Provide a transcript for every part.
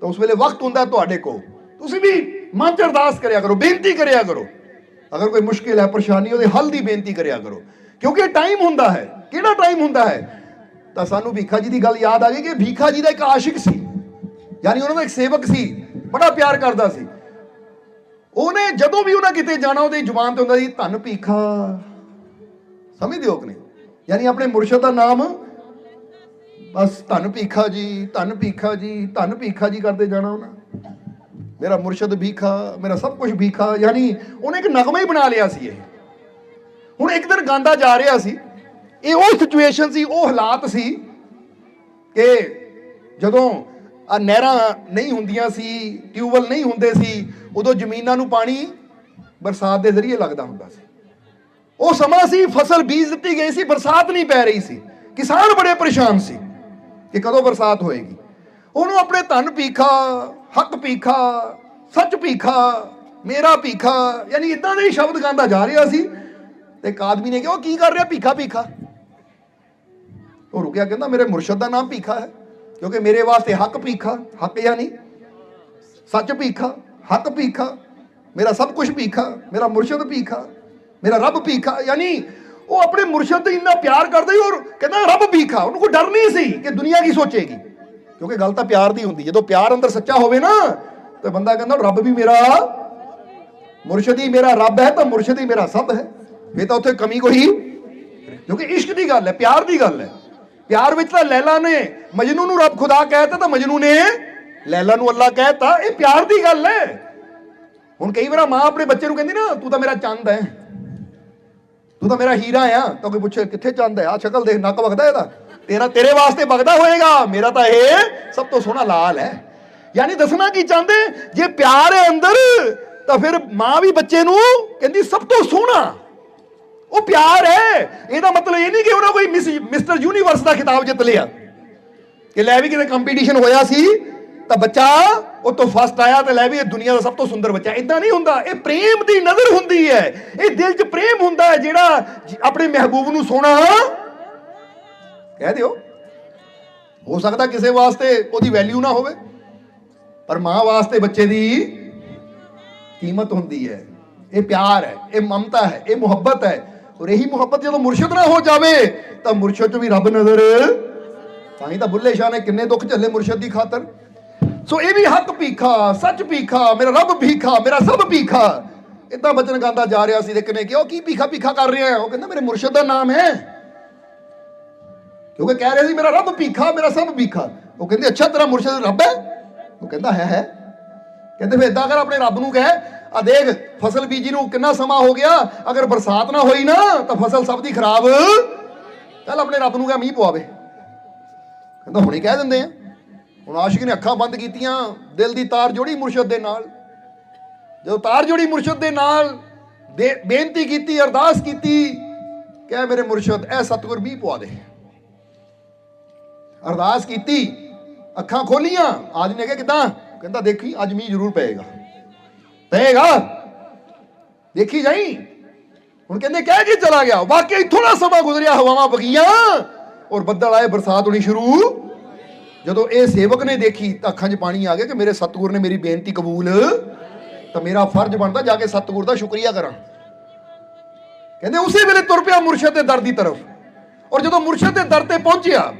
ਤਾਂ ਉਸ ਵੇਲੇ ਵਕਤ ਹੁੰਦਾ ਤੁਹਾਡੇ ਕੋਲ। ਤੁਸੀਂ ਵੀ ਮਨ ਚ ਅਰਦਾਸ ਕਰਿਆ ਕਰੋ, ਬੇਨਤੀ ਕਰਿਆ ਕਰੋ। ਅਗਰ ਕੋਈ ਮੁਸ਼ਕਿਲ ਹੈ, ਪਰੇਸ਼ਾਨੀ, ਉਹਦੇ ਹੱਲ ਦੀ ਬੇਨਤੀ ਕਰਿਆ ਕਰੋ। ਕਿਉਂਕਿ ਟਾਈਮ ਹੁੰਦਾ ਹੈ। ਕਿਹੜਾ ਟਾਈਮ ਹੁੰਦਾ ਹੈ? ਤਾਂ ਸਾਨੂੰ ਭੀਖਾ ਜੀ ਦੀ ਗੱਲ ਯਾਦ ਆ ਗਈ ਕਿ ਭੀਖਾ ਜੀ ਦਾ ਇੱਕ ਆਸ਼ਿਕ ਸੀ। ਯਾਨੀ ਉਹਨਾਂ ਦਾ ਇੱਕ ਸੇਵਕ ਸੀ। ਬੜਾ ਪਿਆਰ ਕਰਦਾ ਸੀ। ਉਹਨੇ ਜਦੋਂ ਵੀ ਉਹਨਾਂ ਕਿਤੇ ਜਾਣਾ, ਉਹਦੀ ਜ਼ੁਬਾਨ ਤੇ ਹੁੰਦਾ ਸੀ, ਧੰਨ ਭੀਖਾ। ਸਮਝਦੇ ਹੋ ਕਿ ਨਹੀਂ? ਯਾਨੀ ਆਪਣੇ ਮੁਰਸ਼ਦ ਦਾ ਨਾਮ ਬਸ ਧੰਨ ਭੀਖਾ ਜੀ, ਧੰਨ ਭੀਖਾ ਜੀ, ਧੰਨ ਭੀਖਾ ਜੀ ਕਰਦੇ ਜਾਣਾ ਉਹਨਾਂ। ਮੇਰਾ ਮੁਰਸ਼ਦ ਭੀਖਾ, ਮੇਰਾ ਸਭ ਕੁਝ ਭੀਖਾ, ਯਾਨੀ ਉਹਨੇ ਇੱਕ ਨਗਮਾ ਹੀ ਬਣਾ ਲਿਆ ਸੀ ਇਹ। ਹੁਣ ਇੱਕ ਦਿਨ ਗਾਂਦਾ ਜਾ ਰਿਹਾ ਸੀ, ਇਹ ਉਹ ਸਿਚੁਏਸ਼ਨ ਸੀ, ਉਹ ਹਾਲਾਤ ਸੀ ਕਿ ਜਦੋਂ ਆ ਨਹਿਰਾਂ ਨਹੀਂ ਹੁੰਦੀਆਂ ਸੀ, ਟਿਊਬਵੈਲ ਨਹੀਂ ਹੁੰਦੇ ਸੀ, ਉਦੋਂ ਜ਼ਮੀਨਾਂ ਨੂੰ ਪਾਣੀ ਬਰਸਾਤ ਦੇ ਜ਼ਰੀਏ ਲੱਗਦਾ ਹੁੰਦਾ ਸੀ। ਉਹ ਸਮਾਂ ਸੀ, ਫਸਲ ਬੀਜ ਦਿੱਤੀ ਗਈ ਸੀ, ਬਰਸਾਤ ਨਹੀਂ ਪੈ ਰਹੀ ਸੀ। ਕਿਸਾਨ ਬੜੇ ਪਰੇਸ਼ਾਨ ਸੀ। ਕਿ ਕਦੋਂ ਬਰਸਾਤ ਹੋਏਗੀ? ਉਹਨੂੰ ਆਪਣੇ ਧਨ ਪੀਖਾ ਹੱਕ ਪੀਖਾ ਸੱਚ ਪੀਖਾ ਮੇਰਾ ਪੀਖਾ ਯਾਨੀ ਇਦਾਂ ਦੇ ਸ਼ਬਦ ਗਾਉਂਦਾ ਜਾ ਰਿਹਾ ਸੀ। ਤੇ ਇੱਕ ਆਦਮੀ ਨੇ ਕਿਹਾ, ਉਹ ਕੀ ਕਰ ਰਿਹਾ? ਪੀਖਾ ਪੀਖਾ ਉਹ ਰੁਕਿਆ, ਕਹਿੰਦਾ, ਮੇਰੇ ਮੁਰਸ਼ਦ ਦਾ ਨਾਮ ਭੀਖਾ ਹੈ, ਕਿਉਂਕਿ ਮੇਰੇ ਵਾਸਤੇ ਹੱਕ ਭੀਖਾ, ਹੱਕ ਯਾਨੀ ਸੱਚ ਭੀਖਾ, ਹੱਕ ਭੀਖਾ, ਮੇਰਾ ਸਭ ਕੁਝ ਭੀਖਾ, ਮੇਰਾ ਮੁਰਸ਼ਦ ਭੀਖਾ, ਮੇਰਾ ਰੱਬ ਭੀਖਾ, ਯਾਨੀ ਉਹ ਆਪਣੇ ਮੁਰਸ਼ਦ ਤੇ ਇੰਨਾ ਪਿਆਰ ਕਰਦਾ ਹੀ ਔਰ ਕਹਿੰਦਾ, ਰੱਬ ਭੀਖਾ। ਉਹਨੂੰ ਕੋਈ ਡਰ ਨਹੀਂ ਸੀ ਕਿ ਦੁਨੀਆ ਕੀ ਸੋਚੇਗੀ। ਕਿਉਂਕਿ ਗੱਲ ਤਾਂ ਪਿਆਰ ਦੀ ਹੁੰਦੀ। ਜਦੋਂ ਪਿਆਰ ਅੰਦਰ ਸੱਚਾ ਹੋਵੇ ਨਾ, ਤੇ ਬੰਦਾ ਕਹਿੰਦਾ, ਰੱਬ ਵੀ ਮੇਰਾ ਮੁਰਸ਼ਦ ਹੀ ਮੇਰਾ ਰੱਬ ਹੈ, ਤਾਂ ਮੁਰਸ਼ਦ ਹੀ ਮੇਰਾ ਸਭ ਹੈ। ਇਹ ਤਾਂ ਉੱਥੇ ਕਮੀ ਕੋਈ ਕਿਉਂਕਿ ਇਸ਼ਕ ਦੀ ਗੱਲ ਹੈ, ਪਿਆਰ ਦੀ ਗੱਲ ਹੈ। ਪਿਆਰ ਵਿੱਚ ਤਾਂ ਲੈਲਾ ਨੇ ਮਜਨੂ ਨੂੰ ਰੱਬ ਖੁਦਾ ਕਹਿਤਾ, ਤਾਂ ਮਜਨੂ ਨੇ ਲੈਲਾ ਨੂੰ ਅੱਲਾ ਕਹਿਤਾ। ਇਹ ਪਿਆਰ ਦੀ ਗੱਲ ਹੈ। ਹੁਣ ਕਈ ਵਾਰ ਮਾਂ ਆਪਣੇ ਬੱਚੇ ਨੂੰ ਕਹਿੰਦੀ ਨਾ, ਤੂੰ ਤਾਂ ਮੇਰਾ ਚੰਦ ਹੈ। ਤੂੰ ਤਾਂ ਮੇਰਾ ਹੀਰਾ ਆ, ਤਾਂ ਕੋਈ ਪੁੱਛੇ ਕਿੱਥੇ ਚੰਦ ਆ ਸ਼ਕਲ ਦੇਖ, ਨੱਕ ਵਗਦਾ ਇਹਦਾ? ਤੇਰਾ ਤੇਰੇ ਵਾਸਤੇ ਵਗਦਾ ਹੋਏਗਾ? ਮੇਰਾ ਤਾਂ ਇਹ ਸਭ ਤੋਂ ਸੋਹਣਾ ਲਾਲ ਹੈ। ਯਾਨੀ ਦੱਸਣਾ ਕੀ ਚਾਹੁੰਦੇ? ਜੇ ਪਿਆਰ ਹੈ ਅੰਦਰ, ਤਾਂ ਫਿਰ ਮਾਂ ਵੀ ਬੱਚੇ ਨੂੰ ਕਹਿੰਦੀ ਸਭ ਤੋਂ ਸੋਹਣਾ। ਉਹ ਪਿਆਰ ਹੈ। ਇਹਦਾ ਮਤਲਬ ਇਹ ਨਹੀਂ ਕਿ ਉਹਨਾਂ ਕੋਈ ਮਿਸਟਰ ਯੂਨੀਵਰਸ ਦਾ ਖਿਤਾਬ ਜਿੱਤ ਲਿਆ। ਕਿ ਲੈ ਵੀ ਕਿਤੇ ਕੰਪੀਟੀਸ਼ਨ ਹੋਇਆ ਸੀ, ਤਾਂ ਬੱਚਾ ਉਹ ਤੋਂ ਫਸਟ ਆਇਆ ਤੇ ਲੈ ਵੀ ਇਹ ਦੁਨੀਆ ਦਾ ਸਭ ਤੋਂ ਸੁੰਦਰ ਬੱਚਾ। ਇਦਾਂ ਨਹੀਂ ਹੁੰਦਾ, ਇਹ ਪ੍ਰੇਮ ਦੀ ਨਜ਼ਰ ਹੁੰਦੀ ਹੈ। ਇਹ ਦਿਲ 'ਚ ਪ੍ਰੇਮ ਹੁੰਦਾ ਹੈ ਜਿਹੜਾ ਆਪਣੇ ਮਹਿਬੂਬ ਨੂੰ ਸੋਹਣਾ ਕਹਿ ਦਿਓ। ਹੋ ਸਕਦਾ ਕਿਸੇ ਵਾਸਤੇ ਉਹਦੀ ਵੈਲਿਊ ਨਾ ਹੋਵੇ, ਪਰ ਮਾਂ ਵਾਸਤੇ ਬੱਚੇ ਦੀ ਕੀਮਤ ਹੁੰਦੀ ਹੈ। ਇਹ ਪਿਆਰ ਹੈ, ਇਹ ਮਮਤਾ ਹੈ, ਇਹ ਮੁਹੱਬਤ ਹੈ। ਔਰ ਇਹੀ ਮੁਹੱਬਤ ਜਦੋਂ ਮੁਰਸ਼ਿਦ ਨਾ ਹੋ ਜਾਵੇ, ਤਾਂ ਮੁਰਸ਼ਿਦ 'ਚ ਵੀ ਰੱਬ ਨਜ਼ਰ। ਤਾਂ ਹੀ ਤਾਂ ਬੁੱਲੇ ਸ਼ਾਹ ਨੇ ਕਿੰਨੇ ਦੁੱਖ ਝੱਲੇ ਮੁਰਸ਼ਿਦ ਦੀ ਖਾਤਰ। ਸੋ ਇਹ ਵੀ ਹੱਕ ਭੀਖਾ, ਸੱਚ ਭੀਖਾ, ਮੇਰਾ ਰੱਬ ਭੀਖਾ, ਮੇਰਾ ਸਭ ਭੀਖਾ। ਇਦਾਂ ਬਚਨ ਗਾਉਂਦਾ ਜਾ ਰਿਹਾ ਸੀ ਤੇ ਕਿਨੇ ਕਿਹਾ, ਉਹ ਕੀ ਭੀਖਾ ਭੀਖਾ ਕਰ ਰਿਹਾ ਹੈ? ਉਹ ਕਹਿੰਦਾ, ਮੇਰੇ ਮੁਰਸ਼ਿਦ ਦਾ ਨਾਮ ਹੈ। ਕਿਉਂਕਿ ਕਹਿ ਰਿਹਾ ਸੀ, ਮੇਰਾ ਰੱਬ ਭੀਖਾ, ਮੇਰਾ ਸਭ ਭੀਖਾ। ਉਹ ਕਹਿੰਦੇ, ਅੱਛਾ, ਤੇਰਾ ਮੁਰਸ਼ਿਦ ਰੱਬ ਹੈ? ਉਹ ਕਹਿੰਦਾ, ਹੈ ਹੈ। ਕਹਿੰਦੇ, ਫਿਰ ਇਦਾਂ ਕਰ, ਆਪਣੇ ਰੱਬ ਨੂੰ ਕਹਿ ਆ ਦੇਖ, ਫਸਲ ਬੀਜੀ ਨੂੰ ਕਿੰਨਾ ਸਮਾਂ ਹੋ ਗਿਆ? ਅਗਰ ਬਰਸਾਤ ਨਾ ਹੋਈ ਨਾ, ਤਾਂ ਫਸਲ ਸਭ ਦੀ ਖਰਾਬ। ਚੱਲ ਆਪਣੇ ਰੱਬ ਨੂੰ ਕਹਿ, ਮੀਂਹ ਪਵਾਵੇ। ਕਹਿੰਦਾ, ਹੁਣੇ ਕਹਿ ਦਿੰਦੇ ਆ। ਹੁਣ ਆਸ਼ਿਕ ਨੇ ਅੱਖਾਂ ਬੰਦ ਕੀਤੀਆਂ, ਦਿਲ ਦੀ ਤਾਰ ਜੋੜੀ ਮੁਰਸ਼ਦ ਦੇ ਨਾਲ। ਜਦੋਂ ਤਾਰ ਜੋੜੀ ਮੁਰਸ਼ਦ ਦੇ ਨਾਲ ਬੇਨਤੀ ਕੀਤੀ, ਅਰਦਾਸ ਕੀਤੀ, ਕਹਿ ਮੇਰੇ ਮੁਰਸ਼ਦ ਐ ਸਤਿਗੁਰ ਮੀਂਹ ਪਵਾ ਦੇ। ਅਰਦਾਸ ਕੀਤੀ, ਅੱਖਾਂ ਖੋਲੀਆਂ। ਆਦਮੀ ਨੇ ਕਿਹਾ, ਕਿਦਾਂ? ਕਹਿੰਦਾ, ਦੇਖੀ, ਅੱਜ ਮੀਂਹ ਜ਼ਰੂਰ ਪਏਗਾ। ਪਏਗਾ? ਦੇਖੀ ਜਾਈ? ਹੁਣ ਕਹਿੰਦੇ, ਕਹਿ ਕੇ ਚਲਾ ਗਿਆ। ਵਾਕਿਆ ਇੱਥੋਂ ਦਾ ਸਮਾਂ ਗੁਜ਼ਰਿਆ, ਹਵਾਵਾਂ ਵਗੀਆਂ, ਔਰ ਬੱਦਲ ਆਏ, ਬਰਸਾਤ ਹੋਣੀ ਸ਼ੁਰੂ। ਜਦੋਂ ਇਹ ਸੇਵਕ ਨੇ ਦੇਖੀ ਤਾਂ ਅੱਖਾਂ 'ਚ ਪਾਣੀ ਆ ਗਿਆ ਕਿ ਮੇਰੇ ਸਤਿਗੁਰ ਨੇ ਮੇਰੀ ਬੇਨਤੀ ਕਬੂਲ ਤਾਂ ਮੇਰਾ ਫਰਜ਼ ਬਣਦਾ ਜਾ ਕੇ ਸਤਿਗੁਰ ਦਾ ਸ਼ੁਕਰੀਆ ਕਰਾਂ। ਕਹਿੰਦੇ ਉਸੇ ਵੇਲੇ ਤੁਰ ਪਿਆ ਮੁਰਸ਼ਦ ਦੇ ਦਰ ਦੀ ਤਰਫ। ਔਰ ਜਦੋਂ ਮੁਰਸ਼ਦ ਦੇ ਦਰ ਤੇ ਪਹੁੰਚਿਆ,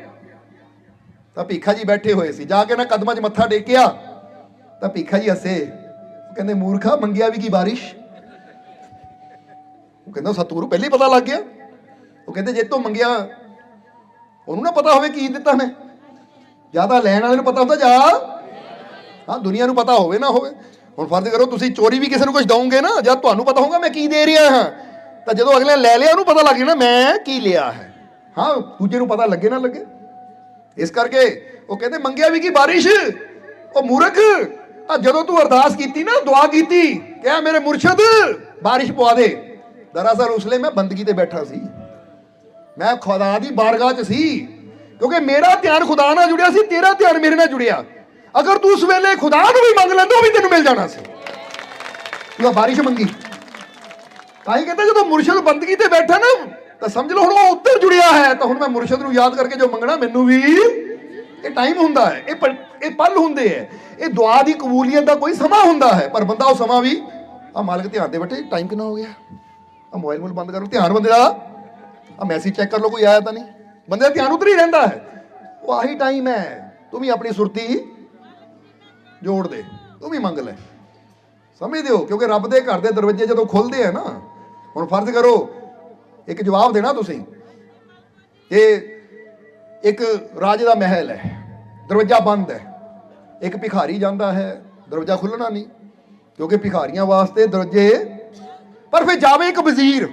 ਤਾਂ ਭੀਖਾ ਜੀ ਬੈਠੇ ਹੋਏ ਸੀ। ਜਾ ਕੇ ਨਾ ਕਦਮਾਂ 'ਚ ਮੱਥਾ ਟੇਕਿਆ, ਤਾਂ ਭੀਖਾ ਜੀ ਹੱਸੇ। ਕਹਿੰਦੇ, ਮੂਰਖਾ, ਮੰਗਿਆ ਵੀ ਕੀ ਬਾਰਿਸ਼? ਉਹ ਕਹਿੰਦਾ ਸਤਿਗੁਰੂ ਪਹਿਲੇ ਪਤਾ ਲੱਗ ਗਿਆ। ਉਹ ਕਹਿੰਦੇ, ਜੇ ਤੋਂ ਮੰਗਿਆ, ਉਹਨੂੰ ਨਾ ਪਤਾ ਹੋਵੇ ਕੀ ਦਿੱਤਾ ਮੈਂ। ਜਾਂ ਤਾਂ ਲੈਣ ਵਾਲੇ ਨੂੰ ਪਤਾ ਹੁੰਦਾ ਜਾ। ਹਾਂ, ਦੁਨੀਆ ਨੂੰ ਪਤਾ ਹੋਵੇ ਨਾ ਹੋਵੇ। ਹੁਣ ਫਰਜ਼ ਕਰੋ ਤੁਸੀਂ ਚੋਰੀ ਵੀ ਕਿਸੇ ਨੂੰ ਕੁਝ ਦਵੋਗੇ ਨਾ ਜਦ ਤੁਹਾਨੂੰ ਪਤਾ ਹੋਊਗਾ ਮੈਂ ਕੀ ਦੇ ਰਿਹਾ ਹਾਂ। ਤਾਂ ਜਦੋਂ ਅਗਲੇ ਲੈ ਲਿਆ, ਉਹਨੂੰ ਪਤਾ ਲੱਗ ਜਾਣਾ ਮੈਂ ਕੀ ਲਿਆ ਹੈ। ਹਾਂ, ਦੂਜੇ ਨੂੰ ਪਤਾ ਲੱਗੇ ਨਾ ਲੱਗੇ। ਇਸ ਕਰਕੇ ਉਹ ਕਹਿੰਦੇ, ਮੰਗਿਆ ਵੀ ਕੀ ਬਾਰਿਸ਼? ਉਹ ਮੂਰਖ। ਆ ਜਦੋਂ ਤੂੰ ਅਰਦਾਸ ਕੀਤੀ ਨਾ, ਦੁਆ ਕੀਤੀ, ਕਿਹਾ ਮੇਰੇ ਮੁਰਸ਼ਦ, ਬਾਰਿਸ਼ ਪਵਾ ਦੇ। ਦਰਅਸਲ ਉਸਲੇ ਮੈਂ ਬੰਦਗੀ ਤੇ ਬੈਠਾ ਸੀ। ਮੈਂ ਖੁਦਾ ਦੀ ਬਾਰਗਾਹ 'ਚ ਸੀ। ਕਿਉਂਕਿ ਮੇਰਾ ਧਿਆਨ ਖੁਦਾ ਨਾਲ ਜੁੜਿਆ ਸੀ, ਤੇਰਾ ਧਿਆਨ ਮੇਰੇ ਨਾਲ ਜੁੜਿਆ। ਅਗਰ ਤੂੰ ਉਸ ਵੇਲੇ ਖੁਦਾ ਨੂੰ ਵੀ ਮੰਗ ਲੈਂਦਾ, ਉਹ ਵੀ ਤੈਨੂੰ ਮਿਲ ਜਾਣਾ ਸੀ। ਤੂੰ ਬਾਰਿਸ਼ ਮੰਗੀ। ਤਾਂ ਹੀ ਕਹਿੰਦਾ ਜਦੋਂ ਮੁਰਸ਼ਦ ਬੰਦਗੀ ਤੇ ਬੈਠਾ ਨਾ, ਤਾਂ ਸਮਝ ਲਓ ਹੁਣ ਉਹ ਉੱਤਰ ਜੁੜਿਆ ਹੈ। ਤਾਂ ਹੁਣ ਮੈਂ ਮੁਰਸ਼ਦ ਨੂੰ ਯਾਦ ਕਰਕੇ ਜੋ ਮੰਗਣਾ, ਮੈਨੂੰ ਵੀ ਇਹ ਟਾਈਮ ਹੁੰਦਾ ਹੈ। ਇਹ ਪਲ- ਇਹ ਪਲ ਹੁੰਦੇ ਹੈ। ਇਹ ਦੁਆ ਦੀ ਕਬੂਲੀਅਤ ਦਾ ਕੋਈ ਸਮਾਂ ਹੁੰਦਾ ਹੈ। ਪਰ ਬੰਦਾ ਉਹ ਸਮਾਂ ਵੀ ਆ ਮਾਲਕ ਧਿਆਨ ਦੇ ਬੈਠੇ ਟਾਈਮ ਕਿੰਨਾ ਹੋ ਗਿਆ? ਆ ਮੋਬਾਈਲ ਮੂਲ ਬੰਦ ਕਰੋ ਧਿਆਨ ਬੰਦੇ ਦਾ? ਆ ਮੈਸੇਜ ਚੈੱਕ ਕਰ ਲਓ, ਕੋਈ ਆਇਆ ਤਾਂ ਨਹੀਂ? ਬੰਦੇ ਦਾ ਧਿਆਨ ਉਧਰ ਹੀ ਰਹਿੰਦਾ ਹੈ। ਉਹ ਆਹੀ ਟਾਈਮ ਹੈ, ਤੂੰ ਵੀ ਆਪਣੀ ਸੁਰਤੀ ਜੋੜ ਦੇ, ਤੂੰ ਵੀ ਮੰਗ ਲੈ। ਸਮਝਦੇ ਹੋ ਕਿਉਂਕਿ ਰੱਬ ਦੇ ਘਰ ਦੇ ਦਰਵਾਜ਼ੇ ਜਦੋਂ ਖੁੱਲਦੇ ਆ ਨਾ, ਹੁਣ ਫਰਜ਼ ਕਰੋ, ਇੱਕ ਜਵਾਬ ਦੇਣਾ ਤੁਸੀਂ। ਇਹ ਇੱਕ ਰਾਜ ਦਾ ਮਹਿਲ ਹੈ, ਦਰਵਾਜ਼ਾ ਬੰਦ ਹੈ। ਇੱਕ ਭਿਖਾਰੀ ਜਾਂਦਾ ਹੈ, ਦਰਵਾਜ਼ਾ ਖੁੱਲਣਾ ਨਹੀਂ, ਕਿਉਂਕਿ ਭਿਖਾਰੀਆਂ ਵਾਸਤੇ ਦਰਵਾਜ਼ੇ, ਪਰ ਫਿਰ ਜਾਵੇ ਇੱਕ ਵਜ਼ੀਰ।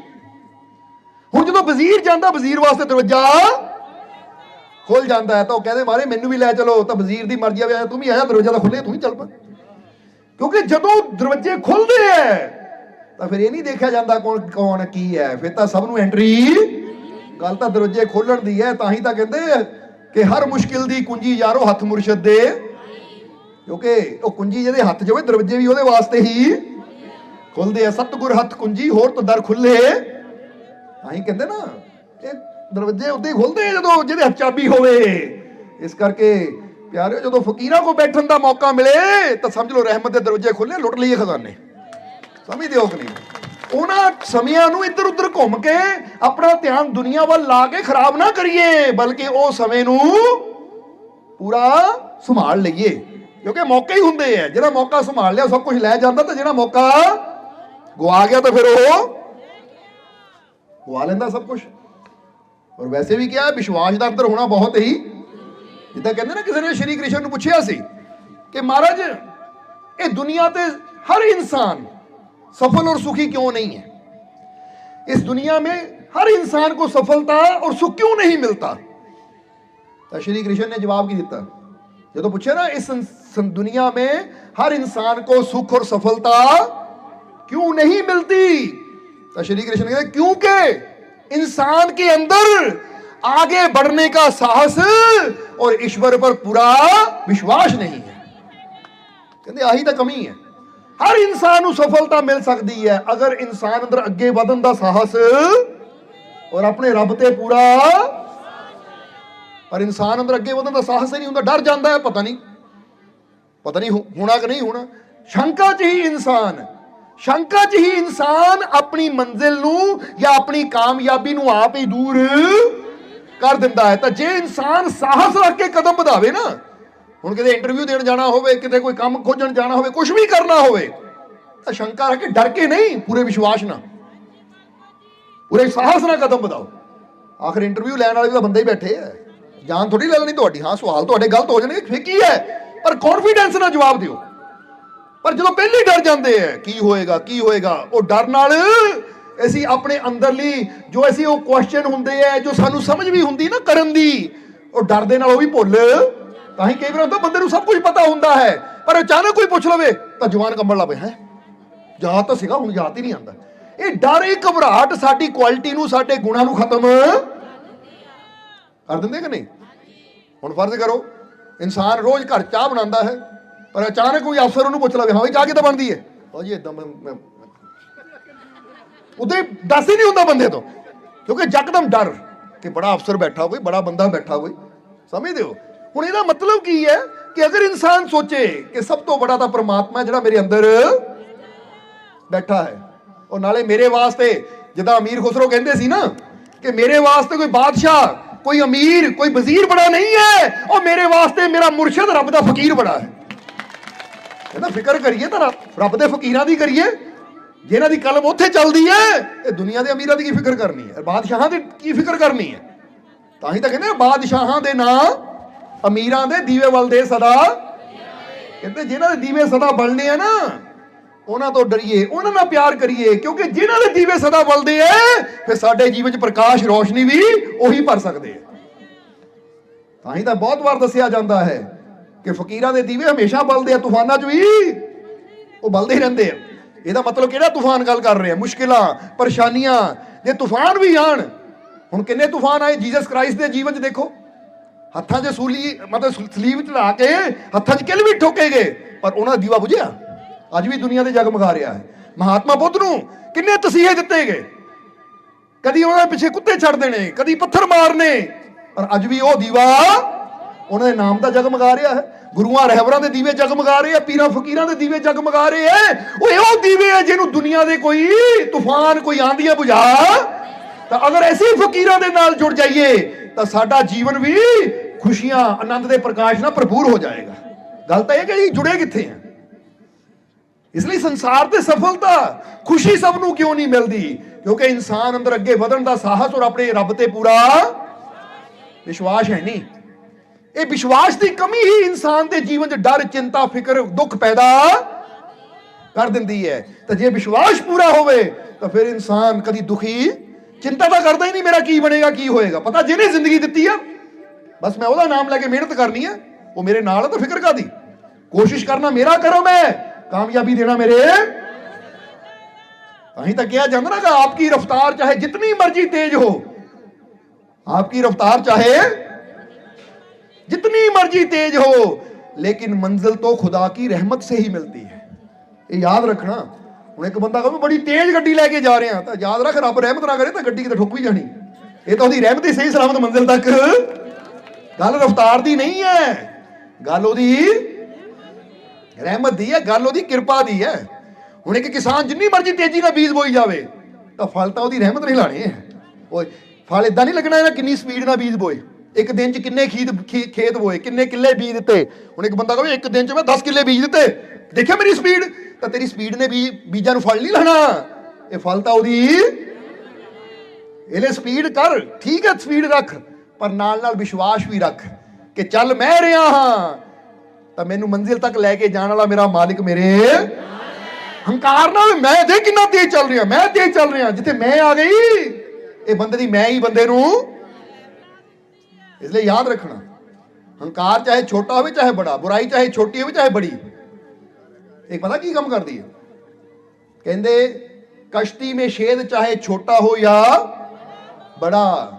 ਹੁਣ ਜਦੋਂ ਵਜ਼ੀਰ ਜਾਂਦਾ, ਵਜ਼ੀਰ ਵਾਸਤੇ ਦਰਵਾਜ਼ਾ ਖੁੱਲ ਜਾਂਦਾ ਹੈ ਤਾਂ ਉਹ ਕਹਿੰਦੇ, ਮਾਰੇ, ਮੈਨੂੰ ਵੀ ਲੈ ਚਲੋ, ਤਾਂ ਵਜ਼ੀਰ ਦੀ ਮਰਜ਼ੀ ਆਵੇ ਤੂੰ ਵੀ ਆਇਆ, ਦਰਵਾਜ਼ਾ ਤਾਂ ਖੁੱਲੇ ਤੂੰ ਵੀ ਚੱਲ ਪਾ। ਕਿਉਂਕਿ ਜਦੋਂ ਦਰਵਾਜ਼ੇ ਖੁੱਲਦੇ ਐ ਤਾਂ ਫਿਰ ਇਹ ਨਹੀਂ ਦੇਖਿਆ ਜਾਂਦਾ ਕੌਣ ਕੌਣ ਕੀ ਹੈ। ਫਿਰ ਤਾਂ ਸਭ ਨੂੰ ਐਂਟਰੀ ਗੱਲ ਤਾਂ ਦਰਵਾਜ਼ੇ ਖੋਲਣ ਦੀ ਹੈ, ਤਾਂ ਹੀ ਤਾਂ ਕਹਿੰਦੇ ਕਿ ਹਰ ਮੁਸ਼ਕਿਲ ਦੀ ਕੁੰਜੀ ਯਾਰੋ ਹੱਥ ਮੁਰਸ਼ਦ ਦੇ। ਕਿਉਂਕਿ ਉਹ ਕੁੰਜੀ ਜਿਹਦੇ ਹੱਥ 'ਚ ਹੋਵੇ, ਦਰਵਾਜ਼ੇ ਵੀ ਉਹਦੇ ਵਾਸਤੇ ਹੀ ਖੁੱਲਦੇ ਆ। ਸਤਗੁਰ ਹੱਥ ਕੁੰਜੀ, ਹੋਰ ਤਾਂ ਦਰ ਖੁੱਲੇ ਅਸੀਂ ਕਹਿੰਦੇ ਨਾ ਇਹ ਦਰਵਾਜ਼ੇ ਉਦੋਂ ਹੀ ਖੁੱਲਦੇ ਜਦੋਂ ਜਿਹਦੇ ਹੱਥ ਚਾਬੀ ਹੋਵੇ। ਇਸ ਕਰਕੇ ਪਿਆਰਿਓ, ਜਦੋਂ ਫਕੀਰਾਂ ਕੋ ਬੈਠਣ ਦਾ ਮੌਕਾ ਮਿਲੇ, ਤਾਂ ਸਮਝ ਲਓ ਰਹਿਮਤ ਦੇ ਦਰਵਾਜ਼ੇ ਖੁੱਲੇ ਲੁੱਟ ਲਈਏ ਖਜ਼ਾਨੇ। ਸਮਝਦੇ ਹੋ ਕਿ ਨਹੀਂ? ਉਹਨਾਂ ਸਮਿਆਂ ਨੂੰ ਇੱਧਰ ਉੱਧਰ ਘੁੰਮ ਕੇ ਆਪਣਾ ਧਿਆਨ ਦੁਨੀਆ ਵੱਲ ਲਾ ਕੇ ਖਰਾਬ ਨਾ ਕਰੀਏ, ਬਲਕਿ ਉਹ ਸਮੇਂ ਨੂੰ ਪੂਰਾ ਸੰਭਾਲ ਲਈਏ। ਕਿਉਂਕਿ ਮੌਕੇ ਹੀ ਹੁੰਦੇ ਆ, ਜਿਹੜਾ ਮੌਕਾ ਸੰਭਾਲ ਲਿਆ, ਸਭ ਕੁਝ ਲੈ ਜਾਂਦਾ ਤਾਂ ਜਿਹੜਾ ਮੌਕਾ ਗਵਾ ਗਿਆ ਤਾਂ ਫਿਰ ਉਹ ਖਵਾ ਲੈਂਦਾ ਸਭ ਕੁਝ ਔਰ ਵੈਸੇ ਵੀ ਕਿਹਾ ਵਿਸ਼ਵਾਸ ਦਾ ਅੰਦਰ ਹੋਣਾ ਬਹੁਤ ਹੀ ਜਿੱਦਾਂ ਕਹਿੰਦੇ ਨਾ ਕਿਸੇ ਨੇ ਸ਼੍ਰੀ ਕ੍ਰਿਸ਼ਨ ਨੂੰ ਪੁੱਛਿਆ ਸੀ ਕਿ ਮਹਾਰਾਜ ਇਹ ਦੁਨੀਆ ਤੇ ہر انسان سفل اور سخی کیوں نہیں ہے؟ اس دنیا میں ہر انسان کو سفلتا اور سکھ کیوں نہیں ملتا؟ تو شری کرشن نے جواب کی دیتا۔ یہ تو پوچھے نا، اس دنیا میں ہر انسان کو سکھ اور سفلتا کیوں نہیں ملتی؟ तो श्री कृष्ण कहते क्योंकि इंसान के अंदर आगे बढ़ने का साहस और ईश्वर पर पूरा विश्वास नहीं है ਕਹਿੰਦੇ ਆਹੀ ਤਾਂ ਕਮੀ ਹੈ ਹਰ ਇਨਸਾਨ ਨੂੰ ਸਫਲਤਾ ਮਿਲ ਸਕਦੀ ਹੈ ਅਗਰ ਇਨਸਾਨ ਅੰਦਰ ਅੱਗੇ ਵਧਣ ਦਾ ਸਾਹਸ ਔਰ ਆਪਣੇ ਰੱਬ ਤੇ ਪੂਰਾ ਪਰ ਇਨਸਾਨ ਅੰਦਰ ਅੱਗੇ ਵਧਣ ਦਾ ਸਾਹਸ ਹੀ ਨਹੀਂ ਹੁੰਦਾ ਡਰ ਜਾਂਦਾ ਹੈ ਪਤਾ ਨਹੀਂ ਪਤਾ ਨਹੀਂ ਹੋ- ਹੋਣਾ ਕਿ ਨਹੀਂ ਹੋਣਾ ਸ਼ੰਕਾ 'ਚ ਹੀ ਇਨਸਾਨ ਸ਼ੰਕਾ 'ਚ ਹੀ ਇਨਸਾਨ ਆਪਣੀ ਮੰਜ਼ਿਲ ਨੂੰ ਜਾਂ ਆਪਣੀ ਕਾਮਯਾਬੀ ਨੂੰ ਆਪ ਹੀ ਦੂਰ ਕਰ ਦਿੰਦਾ ਹੈ। ਤਾਂ ਜੇ ਇਨਸਾਨ ਸਾਹਸ ਰੱਖ ਕੇ ਕਦਮ ਵਧਾਵੇ ਨਾ, ਹੁਣ ਕਿਤੇ ਇੰਟਰਵਿਊ ਦੇਣ ਜਾਣਾ ਹੋਵੇ, ਕਿਤੇ ਕੋਈ ਕੰਮ ਖੋਜਣ ਜਾਣਾ ਹੋਵੇ ਕੁਝ ਵੀ ਕਰਨਾ ਹੋਵੇ, ਤਾਂ ਸ਼ੰਕਾ ਰੱਖ ਕੇ ਡਰ ਕੇ ਨਹੀਂ, ਪੂਰੇ ਵਿਸ਼ਵਾਸ ਨਾਲ, ਪੂਰੇ ਸਾਹਸ ਨਾਲ ਕਦਮ ਵਧਾਓ। ਆਖਰ ਇੰਟਰਵਿਊ ਲੈਣ ਵਾਲੇ ਵੀ ਤਾਂ ਬੰਦੇ ਹੀ ਬੈਠੇ ਆ। ਜਾਨ ਥੋੜੀ ਲੈ ਲੈਣੀ ਤੁਹਾਡੀ। ਹਾਂ, ਸਵਾਲ ਤੁਹਾਡੇ ਗਲਤ ਹੋ ਜਾਣਗੇ, ਫਿਰ ਕੀ ਹੈ? ਪਰ ਕੌਨਫੀਡੈਂਸ ਨਾਲ ਜਵਾਬ ਦਿਓ। ਪਰ ਜਦੋਂ ਪਹਿਲੇ ਡਰ ਜਾਂਦੇ ਆ, ਕੀ ਹੋਏਗਾ ਕੀ ਹੋਏਗਾ? ਉਹ ਡਰ ਨਾਲ ਅਸੀਂ ਆਪਣੇ ਅੰਦਰਲੀ ਜੋ ਅਸੀਂ ਉਹ ਕੁਐਸਚਨ ਹੁੰਦੇ ਆ, ਜੋ ਸਾਨੂੰ ਸਮਝ ਵੀ ਹੁੰਦੀ ਨਾ ਕਰਨ ਦੀ, ਉਹ ਡਰ ਦੇ ਨਾਲ ਉਹ ਵੀ ਭੁੱਲ। ਤਾਂ ਹੀ ਕਈ ਵਾਰ ਹੁੰਦਾ ਬੰਦੇ ਨੂੰ ਸਭ ਕੁਝ ਪਤਾ ਹੁੰਦਾ ਹੈ, ਪਰ ਅਚਾਨਕ ਕੋਈ ਪੁੱਛ ਲਵੇ, ਤਾਂ ਜਵਾਨ ਕੰਬਣ ਲੱਗ ਪਏ, ਹੈ? ਯਾਦ ਤਾਂ ਸੀਗਾ, ਹੁਣ ਯਾਦ ਹੀ ਨਹੀਂ ਆਉਂਦਾ। ਇਹ ਡਰ, ਇਹ ਘਬਰਾਹਟ ਸਾਡੀ ਕੁਆਲਿਟੀ ਨੂੰ, ਸਾਡੇ ਗੁਣਾਂ ਨੂੰ ਖਤਮ ਕਰ ਦਿੰਦੇ ਕਿ ਨਹੀਂ? ਹੁਣ ਫਰਜ਼ ਕਰੋ, ਇਨਸਾਨ ਰੋਜ਼ ਘਰ ਚਾਹ ਬਣਾਉਂਦਾ ਹੈ। ਪਰ ਅਚਾਨਕ ਕੋਈ ਅਫਸਰ ਉਹਨੂੰ ਪੁੱਛ ਲਵੇ, ਹਾਂ ਵੀ ਚਾਹ ਕਿੱਦਾਂ ਬਣਦੀ ਹੈ ਉਹ ਜੀ ਇਦਾਂ ਮੈਂ ਉਦੋਂ ਦੱਸ ਹੀ ਨਹੀਂ ਹੁੰਦਾ ਬੰਦੇ ਤੋਂ, ਕਿਉਂਕਿ ਯਕਦਮ ਡਰ ਕਿ ਬੜਾ ਅਫਸਰ ਬੈਠਾ ਕੋਈ ਬੜਾ ਬੰਦਾ ਬੈਠਾ ਕੋਈ ਸਮਝਦੇ ਹੋ? ਹੁਣ ਇਹਦਾ ਮਤਲਬ ਕੀ ਹੈ ਕਿ ਅਗਰ ਇਨਸਾਨ ਸੋਚੇ ਕਿ ਸਭ ਤੋਂ ਬੜਾ ਤਾਂ ਪ੍ਰਮਾਤਮਾ ਜਿਹੜਾ ਮੇਰੇ ਅੰਦਰ ਬੈਠਾ ਹੈ, ਉਹ ਨਾਲੇ ਮੇਰੇ ਵਾਸਤੇ, ਜਿੱਦਾਂ ਅਮੀਰ ਖੁਸਰੋ ਕਹਿੰਦੇ ਸੀ ਨਾ, ਕਿ ਮੇਰੇ ਵਾਸਤੇ ਕੋਈ ਬਾਦਸ਼ਾਹ, ਕੋਈ ਅਮੀਰ, ਕੋਈ ਵਜ਼ੀਰ ਬੜਾ ਨਹੀਂ ਹੈ, ਉਹ ਮੇਰੇ ਵਾਸਤੇ ਮੇਰਾ ਮੁਰਸ਼ਿਦ ਰੱਬ ਦਾ ਫਕੀਰ ਬੜਾ ਹੈ। ਕਹਿੰਦਾ ਫਿਕਰ ਕਰੀਏ ਤਾਂ ਰੱਬ- ਰੱਬ ਦੇ ਫਕੀਰਾਂ ਦੀ ਕਰੀਏ। ਜਿਹਨਾਂ ਦੀ ਕਲਮ ਉੱਥੇ ਚੱਲਦੀ ਹੈ, ਇਹ ਦੁਨੀਆ ਦੇ ਅਮੀਰਾਂ ਦੀ ਕੀ ਫਿਕਰ ਕਰਨੀ ਹੈ? ਬਾਦਸ਼ਾਹਾਂ ਦੀ ਕੀ ਫਿਕਰ ਕਰਨੀ ਹੈ? ਤਾਂ ਹੀ ਤਾਂ ਕਹਿੰਦੇ ਬਾਦਸ਼ਾਹਾਂ ਦੇ ਨਾਂ ਅਮੀਰਾਂ ਦੇ ਦੀਵੇ ਬਲਦੇ ਸਦਾ। ਕਹਿੰਦੇ ਜਿਹਨਾਂ ਦੇ ਦੀਵੇ ਸਦਾ ਬਲਨੇ ਆ ਨਾ, ਉਹਨਾਂ ਤੋਂ ਡਰੀਏ, ਉਹਨਾਂ ਨਾਲ ਪਿਆਰ ਕਰੀਏ, ਕਿਉਂਕਿ ਜਿਨ੍ਹਾਂ ਦੇ ਦੀਵੇ ਸਦਾ ਬਲਦੇ ਐ ਫਿਰ ਸਾਡੇ ਜੀਵਨ 'ਚ ਪ੍ਰਕਾਸ਼, ਰੋਸ਼ਨੀ ਵੀ ਉਹੀ ਭਰ ਸਕਦੇ ਆ। ਤਾਂ ਹੀ ਤਾਂ ਬਹੁਤ ਵਾਰ ਦੱਸਿਆ ਜਾਂਦਾ ਹੈ ਕਿ ਫਕੀਰਾਂ ਦੇ ਦੀਵੇ ਹਮੇਸ਼ਾ ਬਲਦੇ ਆ, ਤੂਫਾਨਾਂ 'ਚ ਵੀ ਉਹ ਬਲਦੇ ਹੀ ਰਹਿੰਦੇ ਆ। ਇਹਦਾ ਮਤਲਬ ਕਿਹੜਾ ਤੂਫਾਨ ਗੱਲ ਕਰ ਰਹੇ ਆ? ਮੁਸ਼ਕਿਲਾਂ, ਪਰੇਸ਼ਾਨੀਆਂ, ਜੇ ਤੂਫਾਨ ਵੀ ਆਣ, ਹੁਣ ਕਿੰਨੇ ਤੂਫਾਨ ਆਏ? ਜੀਸਸ ਕ੍ਰਾਈਸਟ ਦੇ ਜੀਵਨ 'ਚ ਦੇਖੋ। ਹੱਥਾਂ 'ਚ ਸੂਲੀ, ਮਤਲਬ ਸਲੀਵ ਚੜਾ ਕੇ ਹੱਥਾਂ 'ਚ ਕਿਲ ਵੀ ਠੋਕੇ ਗਏ, ਪਰ ਉਹਨਾਂ ਦਾ ਦੀਵਾ ਬੁਝਿਆ। ਅੱਜ ਵੀ ਦੁਨੀਆ ਦੇ ਜਗਮਗਾ ਰਿਹਾ ਹੈ। ਮਹਾਤਮਾ ਬੁੱਧ ਨੂੰ ਕਿੰਨੇ ਤਸੀਹੇ ਦਿੱਤੇ ਗਏ। ਕਦੀ ਉਹਨਾਂ ਦੇ ਪਿੱਛੇ ਕੁੱਤੇ ਛੱਡ ਦੇਣੇ, ਕਦੀ ਪੱਥਰ ਮਾਰਨੇ, ਪਰ ਅੱਜ ਵੀ ਉਹ ਦੀਵਾ ਉਹਨਾਂ ਦੇ ਨਾਮ ਦਾ ਜਗਮਗਾ ਰਿਹਾ ਹੈ। ਗੁਰੂਆਂ ਰਹਿਬਰਾਂ ਦੇ ਦੀਵੇ ਜਗਮਗਾ ਰਹੇ ਆ, ਪੀਰਾਂ ਫਕੀਰਾਂ ਦੇ ਦੀਵੇ ਜਗਮਗਾ ਰਹੇ ਐ ਉਹ ਇਹੋ ਦੀਵੇ ਆ ਜਿਹਨੂੰ ਦੁਨੀਆ ਦੇ ਕੋਈ ਤੂਫਾਨ ਕੋਈ ਆਂਦੀਆਂ ਬੁਝਾ। ਤਾਂ ਅਗਰ ਅਸੀਂ ਫਕੀਰਾਂ ਦੇ ਨਾਲ ਜੁੜ ਜਾਈਏ, ਤਾਂ ਸਾਡਾ ਜੀਵਨ ਵੀ ਖੁਸ਼ੀਆਂ, ਆਨੰਦ ਦੇ ਪ੍ਰਕਾਸ਼ ਨਾਲ ਭਰਪੂਰ ਹੋ ਜਾਏਗਾ। ਗੱਲ ਤਾਂ ਇਹ ਕਿ ਅਸੀਂ ਜੁੜੇ ਕਿੱਥੇ ਆ? ਇਸ ਲਈ ਸੰਸਾਰ ਤੇ ਸਫਲਤਾ, ਖੁਸ਼ੀ ਸਭ ਨੂੰ ਕਿਉਂ ਨਹੀਂ ਮਿਲਦੀ? ਕਿਉਂਕਿ ਇਨਸਾਨ ਅੰਦਰ ਅੱਗੇ ਵਧਣ ਦਾ ਸਾਹਸ ਔਰ ਆਪਣੇ ਰੱਬ ਤੇ ਪੂਰਾ ਵਿਸ਼ਵਾਸ ਹੈ ਨਹੀਂ। ਇਹ ਵਿਸ਼ਵਾਸ ਦੀ ਕਮੀ ਹੀ ਇਨਸਾਨ ਦੇ ਜੀਵਨ 'ਚ ਡਰ ਚਿੰਤਾ ਫਿਕਰ ਦੁੱਖ ਪੈਦਾ ਕਰ ਦਿੰਦੀ ਹੈ ਤਾਂ ਜੇ ਵਿਸ਼ਵਾਸ ਪੂਰਾ ਹੋਵੇ ਤਾਂ ਫਿਰ ਇਨਸਾਨ ਕਦੀ ਦੁਖੀ ਚਿੰਤਾ ਤਾਂ ਕਰਦਾ ਹੀ ਨਹੀਂ ਮੇਰਾ ਕੀ ਬਣੇਗਾ ਕੀ ਹੋਏਗਾ ਪਤਾ ਜਿਹਨੇ ਜ਼ਿੰਦਗੀ ਦਿੱਤੀ ਆ ਬਸ ਮੈਂ ਉਹਦਾ ਨਾਮ ਲੈ ਕੇ ਮਿਹਨਤ ਕਰਨੀ ਹੈ ਉਹ ਮੇਰੇ ਨਾਲ ਹੈ ਤਾਂ ਫਿਕਰ ਕਾਦੀ ਕੋਸ਼ਿਸ਼ ਕਰਨਾ ਮੇਰਾ ਕਰੋ ਮੈਂ ਕਾਮਯਾਬੀ ਦੇਣਾ ਮੇਰੇ ਤਾਂ ਹੀ ਤਾਂ ਕਿਹਾ ਜਾਂਦਾ ਨਾ ਕਿ ਆਪਕੀ ਰਫਤਾਰ ਚਾਹੇ ਜਿਤਨੀ ਮਰਜ਼ੀ ਤੇਜ਼ ਹੋ आपकी रफ्तार चाहे जितनी मर्जी तेज हो लेकिन मंजिल तो खुदा की रहमत से ही मिलती है ਇਹ ਯਾਦ ਰੱਖਣਾ ਹੁਣ ਇੱਕ ਬੰਦਾ ਕਹੇ ਬੜੀ ਤੇਜ਼ ਗੱਡੀ ਲੈ ਕੇ ਜਾ ਰਹੇ ਆ ਤਾਂ ਯਾਦ ਰੱਖ ਰੱਬ ਰਹਿਮਤ ਨਾ ਕਰੇ ਤਾਂ ਗੱਡੀ ਕਿਤੇ ਠੁੱਕ ਵੀ ਜਾਣੀ ਇਹ ਤਾਂ ਉਹਦੀ ਰਹਿਮਤ ਹੀ ਸਹੀ ਸਲਾਮਤ ਮੰਜ਼ਿਲ ਤੱਕ ਗੱਲ ਰਫਤਾਰ ਦੀ ਨਹੀਂ ਹੈ ਗੱਲ ਉਹਦੀ ਰਹਿਮਤ ਦੀ ਹੈ ਗੱਲ ਉਹਦੀ ਕਿਰਪਾ ਦੀ ਹੈ ਹੁਣ ਇੱਕ ਕਿਸਾਨ ਜਿੰਨੀ ਮਰਜ਼ੀ ਤੇਜ਼ੀ ਨਾਲ ਬੀਜ ਬੋਈ ਜਾਵੇ ਤਾਂ ਫਲ ਤਾਂ ਉਹਦੀ ਰਹਿਮਤ ਨਹੀਂ ਲਾਣੇ ਓਏ ਫਲ ਇਦਾਂ ਨਹੀਂ ਲੱਗਣਾ ਇਹਨਾਂ ਕਿੰਨੀ ਸਪੀਡ ਨਾਲ ਬੀਜ ਬੋਏ ਇੱਕ ਦਿਨ ਚ ਕਿੰਨੇ ਖੀਤ ਖੇਤ ਹੋਏ ਕਿੰਨੇ ਕਿੱਲੇ ਬੀਜ ਦਿੱਤੇ? ਹੁਣ ਇੱਕ ਬੰਦਾ ਕਹੇ, ਇੱਕ ਦਿਨ ਚ ਮੈਂ 10 ਕਿੱਲੇ ਬੀਜ ਦਿੱਤੇ। ਦੇਖਿਆ ਮੇਰੀ ਸਪੀਡ ਤਾਂ ਤੇਰੀ ਸਪੀਡ ਨੇ ਵੀ ਬੀਜਾਂ ਨੂੰ ਫਲ ਨਹੀਂ ਲੈਣਾ। ਇਹ ਫਲ ਤਾਂ ਉਹਦੀ ਇਹਲੇ ਸਪੀਡ ਕਰ। ਠੀਕ ਹੈ ਸਪੀਡ ਰੱਖ। ਪਰ ਨਾਲ ਨਾਲ ਵਿਸ਼ਵਾਸ ਵੀ ਰੱਖ ਕਿ ਚੱਲ ਮੈਂ ਰਿਹਾ ਹਾਂ। ਤਾਂ ਮੈਨੂੰ ਮੰਜ਼ਿਲ ਤੱਕ ਲੈ ਕੇ ਜਾਣ ਵਾਲਾ ਮੇਰਾ ਮਾਲਿਕ ਮੇਰੇ ਹੰਕਾਰ ਨਾਲ ਮੈਂ ਦੇ ਕਿੰਨਾ ਤੇਜ਼ ਚੱਲ ਰਿਹਾ, ਮੈਂ ਤੇਜ਼ ਚੱਲ ਰਿਹਾ। ਜਿੱਥੇ ਮੈਂ ਆ ਗਈ, ਇਹ ਬੰਦੇ ਦੀ ਮੈਂ ਹੀ ਬੰਦੇ ਨੂੰ اس لیے یاد رکھنا۔ ہنکار چاہے چھوٹا ہوئے چاہے بڑا، برائی چاہے چھوٹی ہوئے چاہے بڑی۔ ایک پتا کی کم کر دی کہندے، کشتی میں شید چاہے چھوٹا ہو یا بڑا،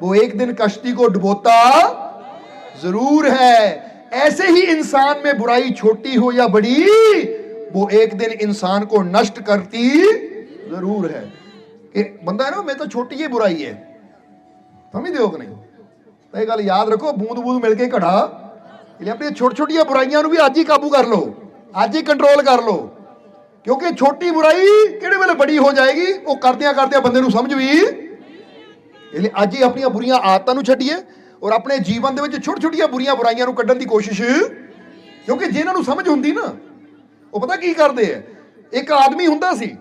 وہ ایک دن کشتی کو ڈبوتا ضرور ہے۔ ایسے ہی انسان میں برائی چھوٹی ہو یا بڑی، وہ ایک دن انسان کو نشٹ کرتی ضرور ہے۔ کہ بندہ ہے نا، میں تو چھوٹی ہی برائی ہے۔ سمجھ دے ہو کہ نہیں؟ ਤਾਂ ਇਹ ਗੱਲ ਯਾਦ ਰੱਖੋ, ਬੂੰਦ ਬੂੰਦ ਮਿਲ ਕੇ ਘੜਾ। ਇਹ ਆਪਣੀਆਂ ਛੋਟ ਛੋਟੀਆਂ ਬੁਰਾਈਆਂ ਨੂੰ ਵੀ ਅੱਜ ਹੀ ਕਾਬੂ ਕਰ ਲਓ, ਅੱਜ ਹੀ ਕੰਟਰੋਲ ਕਰ ਲਓ। ਕਿਉਂਕਿ ਛੋਟੀ ਬੁਰਾਈ ਕਿਹੜੇ ਵੇਲੇ ਬੜੀ ਹੋ ਜਾਏਗੀ? ਉਹ ਕਰਦਿਆਂ ਕਰਦਿਆਂ ਬੰਦੇ ਨੂੰ ਸਮਝ ਵੀ। ਇਹ ਲਈ ਅੱਜ ਹੀ ਆਪਣੀਆਂ ਬੁਰੀਆਂ ਆਦਤਾਂ ਨੂੰ ਛੱਡੀਏ ਔਰ ਆਪਣੇ ਜੀਵਨ ਦੇ ਵਿੱਚ ਛੋਟੀ ਛੋਟੀਆਂ ਬੁਰੀਆਂ ਬੁਰਾਈਆਂ ਨੂੰ ਕੱਢਣ ਦੀ ਕੋਸ਼ਿਸ਼। ਕਿਉਂਕਿ ਜੇ ਨੂੰ ਸਮਝ ਹੁੰਦੀ ਨਾ, ਉਹ ਪਤਾ ਕੀ ਕਰਦੇ ਆ? ਇੱਕ ਆਦਮੀ ਹੁੰਦਾ ਸੀ,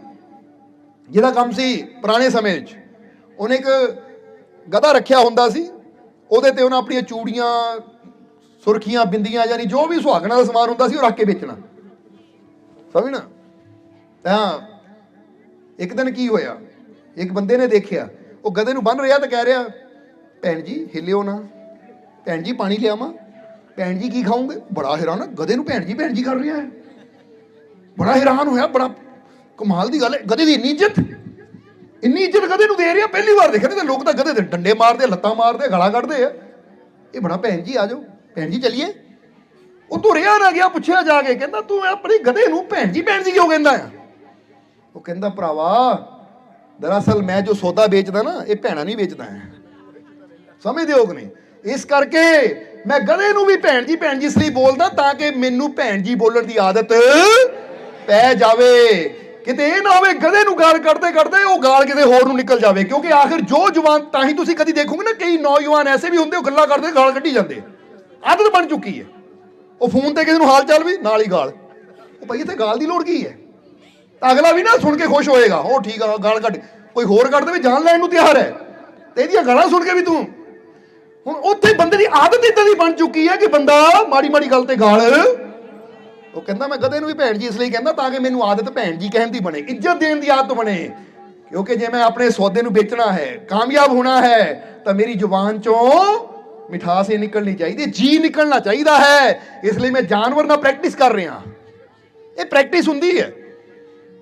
ਜਿਹਦਾ ਕੰਮ ਸੀ ਪੁਰਾਣੇ ਸਮੇਂ 'ਚ। ਉਹਨੇ ਇੱਕ ਗਧਾ ਰੱਖਿਆ ਹੁੰਦਾ ਸੀ ਉਹਦੇ ਤੇ ਉਹਨਾਂ ਆਪਣੀਆਂ ਚੂੜੀਆਂ, ਸੁਰਖੀਆਂ, ਬਿੰਦੀਆਂ ਯਾਨੀ ਜੋ ਵੀ ਸੁਹਾਗਣਾ ਦਾ ਸਮਾਨ ਹੁੰਦਾ ਸੀ ਉਹ ਰੱਖ ਕੇ ਵੇਚਣਾ। ਸਮਝਣਾ? ਤਾਂ ਇੱਕ ਦਿਨ ਕੀ ਹੋਇਆ? ਇੱਕ ਬੰਦੇ ਨੇ ਦੇਖਿਆ, ਉਹ ਗਧੇ ਨੂੰ ਬੰਨ ਰਿਹਾ ਤਾਂ ਕਹਿ ਰਿਹਾ, ਭੈਣ ਜੀ, ਹਿੱਲਿਓ ਨਾ। ਭੈਣ ਜੀ, ਪਾਣੀ ਲਿਆਵਾਂ। ਭੈਣ ਜੀ, ਕੀ ਖਾਓਗੇ? ਬੜਾ ਹੈਰਾਨ ਗਧੇ ਨੂੰ ਭੈਣ ਜੀ ਭੈਣ ਜੀ ਕਰ ਰਿਹਾ ਹੈ। ਬੜਾ ਹੈਰਾਨ ਹੋਇਆ, ਬੜਾ ਕਮਾਲ ਦੀ ਗੱਲ ਹੈ। ਗਧੇ ਦੀ ਇੰਨੀ ਇੱਜ਼ਤ। ਇੰਨੀ ਇੱਜ਼ਤ ਗਧੇ ਨੂੰ ਦੇ ਰਿਹਾ? ਪਹਿਲੀ ਵਾਰ ਦੇਖਿਆ, ਨਹੀਂ ਤਾਂ ਲੋਕ ਤਾਂ ਗਧੇ ਦੇ ਡੰਡੇ ਮਾਰਦੇ ਲੱਤਾਂ ਮਾਰਦੇ ਗਾਲਾਂ ਕੱਢਦੇ ਆ। ਇਹ ਬੜਾ ਭੈਣ ਜੀ ਆ ਜਾਓ, ਭੈਣ ਜੀ ਚੱਲੀਏ। ਉਹ ਤੁਰਿਆ ਨਾ ਗਿਆ, ਪੁੱਛਿਆ ਜਾ ਕੇ, ਕਹਿੰਦਾ ਤੂੰ ਆਪਣੀ ਗਧੇ ਨੂੰ ਭੈਣ ਜੀ ਭੈਣ ਜੀ ਕਿਉਂ ਕਹਿੰਦਾ ਆ? ਉਹ ਕਹਿੰਦਾ, ਭਰਾਵਾ, ਦਰਅਸਲ ਮੈਂ ਜੋ ਸੌਦਾ ਵੇਚਦਾ ਨਾ, ਇਹ ਭੈਣਾ ਨਹੀਂ ਵੇਚਦਾ ਸਮਝਦੇ ਹੋ ਕਿ ਨਹੀਂ? ਇਸ ਕਰਕੇ ਮੈਂ ਗਧੇ ਨੂੰ ਵੀ ਭੈਣ ਜੀ ਭੈਣ ਜੀ ਇਸ ਲਈ ਬੋਲਦਾ ਤਾਂ ਕਿ ਮੈਨੂੰ ਭੈਣ ਜੀ ਬੋਲਣ ਦੀ ਆਦਤ ਪੈ ਜਾਵੇ। ਕਿਤੇ ਇਹ ਨਾ ਹੋਵੇ, ਗਧੇ ਨੂੰ ਗਾਲ ਕੱਢਦੇ ਕੱਢਦੇ ਉਹ ਗਾਲ ਕਿਤੇ ਹੋਰ ਨੂੰ ਨਿਕਲ ਜਾਵੇ, ਕਿਉਂਕਿ ਆਖਿਰ ਜੋ ਜਵਾਨ ਤਾਂ ਹੀ ਤੁਸੀਂ ਕਦੀ ਦੇਖੋਗੇ ਨਾ, ਕਈ ਨੌਜਵਾਨ ਐਸੇ ਵੀ ਹੁੰਦੇ, ਉਹ ਗੱਲਾਂ ਕਰਦੇ, ਗਾਲ ਕੱਢੀ ਜਾਂਦੇ। ਆਦਤ ਬਣ ਚੁੱਕੀ ਹੈ। ਉਹ ਫੋਨ ਤੇ ਕਿਸੇ ਨੂੰ ਹਾਲ ਚਾਲ ਵੀ, ਨਾਲ ਹੀ ਗਾਲ। ਉਹ ਭਾਈ, ਇੱਥੇ ਗਾਲ ਦੀ ਲੋੜ ਕੀ ਹੈ? ਤਾਂ ਅਗਲਾ ਵੀ ਨਾ ਸੁਣ ਕੇ ਖੁਸ਼ ਹੋਏਗਾ, ਉਹ ਠੀਕ ਆ, ਗਾਲ ਕੱਢ, ਕੋਈ ਹੋਰ ਕੱਢ ਦੇਵੇ ਜਾਨ ਲੈਣ ਨੂੰ ਤਿਆਰ ਹੈ। ਤੇ ਇਹਦੀਆਂ ਗਾਲਾਂ ਸੁਣ ਕੇ ਵੀ ਤੂੰ। ਹੁਣ ਉੱਥੇ ਬੰਦੇ ਦੀ ਆਦਤ ਇਦਾਂ ਦੀ ਬਣ ਚੁੱਕੀ ਹੈ ਕਿ ਬੰਦਾ ਮਾੜੀ ਮਾੜੀ ਗੱਲ ਤੇ ਗਾਲ ਉਹ ਕਹਿੰਦਾ, ਮੈਂ ਗਧੇ ਨੂੰ ਵੀ ਭੈਣ ਜੀ ਇਸ ਲਈ ਕਹਿੰਦਾ ਤਾਂ ਕਿ ਮੈਨੂੰ ਆਦਤ ਭੈਣ ਜੀ ਕਹਿਣ ਦੀ ਬਣੇ, ਇੱਜ਼ਤ ਦੇਣ ਦੀ ਆਦਤ ਬਣੇ। ਕਿਉਂਕਿ ਜੇ ਮੈਂ ਆਪਣੇ ਸੌਦੇ ਨੂੰ ਵੇਚਣਾ ਹੈ, ਕਾਮਯਾਬ ਹੋਣਾ ਹੈ, ਤਾਂ ਮੇਰੀ ਜ਼ੁਬਾਨ ਚੋਂ ਮਿਠਾਸ ਹੀ ਨਿਕਲਣੀ ਚਾਹੀਦੀ ਜੀ ਨਿਕਲਣਾ ਚਾਹੀਦਾ ਹੈ। ਇਸ ਲਈ ਮੈਂ ਜਾਨਵਰ ਨਾਲ ਪ੍ਰੈਕਟਿਸ ਕਰ ਰਿਹਾ ਇਹ ਪ੍ਰੈਕਟਿਸ ਹੁੰਦੀ ਹੈ।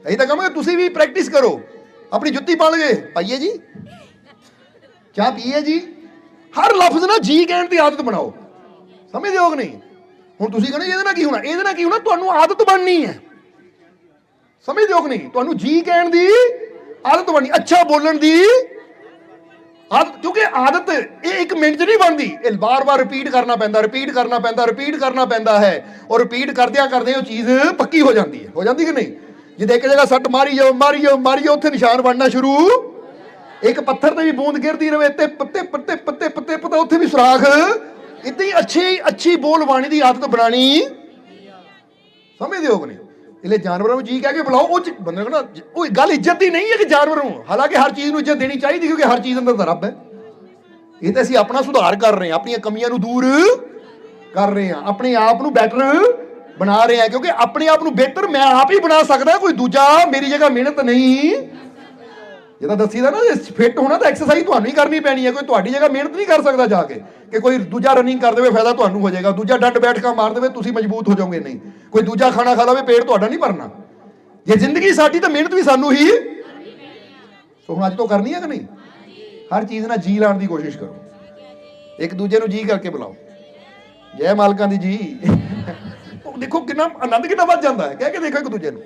ਅਸੀਂ ਤਾਂ ਕਹਾਂਗੇ, ਤੁਸੀਂ ਵੀ ਪ੍ਰੈਕਟਿਸ ਕਰੋ। ਆਪਣੀ ਜੁੱਤੀ ਪਾ ਲਗੇ ਪਾਈਏ ਜੀ। ਚਾਹ ਪੀਏ ਜੀ। ਹਰ ਲਫ਼ਜ਼ ਨਾਲ ਜੀ ਕਹਿਣ ਦੀ ਆਦਤ ਬਣਾਓ। ਸਮਝਦੇ ਹੋ ਕਿ ਨਹੀਂ? ਹੁਣ ਤੁਸੀਂ ਕਹਿੰਦੇ ਇਹਦੇ ਨਾਲ ਕੀ ਹੋਣਾ? ਇਹਦੇ ਨਾਲ ਕੀ ਹੋਣਾ? ਤੁਹਾਨੂੰ ਆਦਤ ਬਣਨੀ ਹੈ। ਸਮਝਦੇ ਹੋ ਕਿ ਨਹੀਂ? ਤੁਹਾਨੂੰ ਜੀ ਕਹਿਣ ਦੀ ਆਦਤ ਬਣਨੀ। ਅੱਛਾ ਬੋਲਣ ਦੀ ਆਦ ਕਿਉਂਕਿ ਆਦਤ ਇਹ ਇੱਕ ਮਿੰਟ 'ਚ ਨਹੀਂ ਬਣਦੀ। ਇਹ ਵਾਰ-ਵਾਰ ਰਿਪੀਟ ਕਰਨਾ ਪੈਂਦਾ ਰਿਪੀਟ ਕਰਨਾ ਪੈਂਦਾ ਰਿਪੀਟ ਕਰਨਾ ਪੈਂਦਾ ਹੈ। ਔਰ ਰਿਪੀਟ ਕਰਦਿਆਂ ਕਰਦੇ ਉਹ ਚੀਜ਼ ਪੱਕੀ ਹੋ ਜਾਂਦੀ ਹੈ। ਹੋ ਜਾਂਦੀ ਕਿ ਨਹੀਂ? ਜੇ ਇੱਕ ਜਗ੍ਹਾ ਸੱਟ ਮਾਰੀ ਜਾਓ ਮਾਰੀ ਜਾਓ ਮਾਰੀ ਜਾਓ, ਉੱਥੇ ਨਿਸ਼ਾਨ ਬਣਨਾ ਸ਼ੁਰੂ। ਇੱਕ ਪੱਥਰ ਤੇ ਵੀ ਬੂੰਦ ਗਿਰਦੀ ਰਵੇ, ਤੇ ਪੱਤੇ ਪੱਤੇ ਪੱਤੇ ਪੱਤੇ ਪਤਾ ਉੱਥੇ ਵੀ ਸੁਰਾਖ ਇਦਾਂ ਹੀ ਅੱਛੀ ਅੱਛੀ ਬੋਲ ਬਾਣੀ ਦੀ ਆਦਤ ਬਣਾਣੀ। ਸਮਝਦੇ ਹੋ ਕਿ ਨਹੀਂ? ਇਹਲੇ ਜਾਨਵਰਾਂ ਨੂੰ ਜੀ ਕਹਿ ਕੇ ਬੁਲਾਓ, ਉਹ ਬੰਦੇ ਨੂੰ ਨਾ ਉਹ ਗੱਲ ਇੱਜ਼ਤ ਦੀ ਨਹੀਂ ਹੈ ਕਿ ਜਾਨਵਰ ਨੂੰ। ਹਾਲਾਂਕਿ ਹਰ ਚੀਜ਼ ਨੂੰ ਇੱਜ਼ਤ ਦੇਣੀ ਚਾਹੀਦੀ ਕਿਉਂਕਿ ਹਰ ਚੀਜ਼ ਅੰਦਰ ਰੱਬ ਹੈ। ਇਹ ਤਾਂ ਅਸੀਂ ਆਪਣਾ ਸੁਧਾਰ ਕਰ ਰਹੇ ਹਾਂ, ਆਪਣੀਆਂ ਕਮੀਆਂ ਨੂੰ ਦੂਰ ਕਰ ਰਹੇ ਹਾਂ, ਆਪਣੇ ਆਪ ਨੂੰ ਬੈਟਰ ਬਣਾ ਰਹੇ ਹਾਂ ਕਿਉਂਕਿ ਆਪਣੇ ਆਪ ਨੂੰ ਬਿਹਤਰ ਮੈਂ ਆਪ ਹੀ ਬਣਾ ਸਕਦਾ, ਕੋਈ ਦੂਜਾ ਮੇਰੀ ਜਗ੍ਹਾ ਮਿਹਨਤ ਨਹੀਂ। ਜਿਹਦਾ ਦੱਸੀਦਾ ਨਾ ਫਿੱਟ ਹੋਣਾ ਤਾਂ ਐਕਸਰਸਾਈਜ਼ ਤੁਹਾਨੂੰ ਹੀ ਕਰਨੀ ਪੈਣੀ ਹੈ, ਕੋਈ ਤੁਹਾਡੀ ਜਗ੍ਹਾ ਮਿਹਨਤ ਨਹੀਂ ਕਰ ਸਕਦਾ ਜਾ ਕੇ ਕਿ ਕੋਈ ਦੂਜਾ ਰਨਿੰਗ ਕਰ ਦੇਵੇ, ਫਾਇਦਾ ਤੁਹਾਨੂੰ ਹੋ ਜਾਏਗਾ। ਦੂਜਾ ਡੰਡ ਬੈਠਕਾਂ ਮਾਰ ਦੇਵੇ, ਤੁਸੀਂ ਮਜ਼ਬੂਤ ਹੋ ਜਾਓਗੇ ਨਹੀਂ। ਕੋਈ ਦੂਜਾ ਖਾਣਾ ਖਾ ਲਵੇ, ਪੇਟ ਤੁਹਾਡਾ ਨਹੀਂ ਭਰਨਾ। ਜੇ ਜ਼ਿੰਦਗੀ ਸਾਡੀ ਤਾਂ ਮਿਹਨਤ ਵੀ ਸਾਨੂੰ ਹੀ ਸੋ ਹੁਣ ਅੱਜ ਤੋਂ ਕਰਨੀ ਹੈ ਕਿ ਨਹੀਂ? ਹਰ ਚੀਜ਼ ਨਾਲ ਜੀ ਲਾਉਣ ਦੀ ਕੋਸ਼ਿਸ਼ ਕਰੋ। ਇੱਕ ਦੂਜੇ ਨੂੰ ਜੀ ਕਰਕੇ ਬੁਲਾਓ। ਜੈ ਮਾਲਕਾਂ ਦੀ ਜੀ। ਦੇਖੋ ਕਿੰਨਾ ਆਨੰਦ ਕਿੰਨਾ ਵੱਧ ਜਾਂਦਾ ਹੈ। ਕਹਿ ਕੇ ਦੇਖੋ ਇੱਕ ਦੂਜੇ ਨੂੰ।